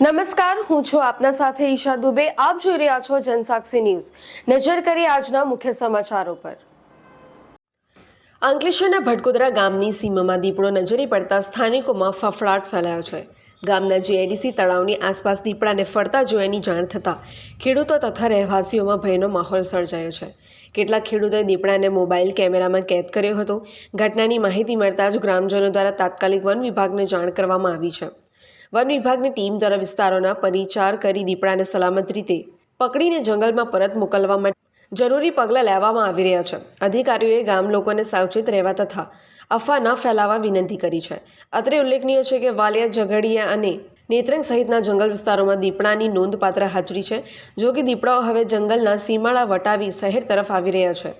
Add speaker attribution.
Speaker 1: નમસ્કાર, હું છું આપના સાથે ઈશા દુબે. આપ જોઈ રહ્યા છો જનસાક્ષી ન્યૂઝ. નજર કરી આજના મુખ્ય સમાચારો પર. અંકલેશ્વરના ભટકોદરા ગામની સીમામાં દીપડો નજરે પડતા સ્થાનિકોમાં ફફડાટ ફેલાયો છે. ગામના જીઆઈડીસી તળાવની આસપાસ દીપડાને ફરતા જોયાની જાણ થતાં ખેડૂતો તથા રહેવાસીઓમાં ભયનો માહોલ સર્જાયો છે. કેટલાક ખેડૂતોએ દીપડાને મોબાઈલ કેમેરામાં કેદ કર્યો હતો. ઘટનાની માહિતી મળતા જ ગ્રામજનો દ્વારા તાત્કાલિક વન વિભાગને જાણ કરવામાં આવી છે. વન વિભાગની ટીમ દ્વારા વિસ્તારોના પરિચાર કરી દીપડાને સલામત રીતે પકડીને જંગલમાં પરત મોકલવા માટે જરૂરી પગલાં લેવામાં આવી રહ્યા છે. અધિકારીઓએ ગામ લોકોને સાવચેત રહેવા તથા અફવા ન ફેલાવવા વિનંતી કરી છે. અત્રે ઉલ્લેખનીય છે કે વાલિયા, ઝઘડિયા અને નેત્રંગ સહિતના જંગલ વિસ્તારોમાં દીપડાની નોંધપાત્ર હાજરી છે, જો કે દીપડાઓ હવે જંગલના સીમાડા વટાવી શહેર તરફ આવી રહ્યા છે.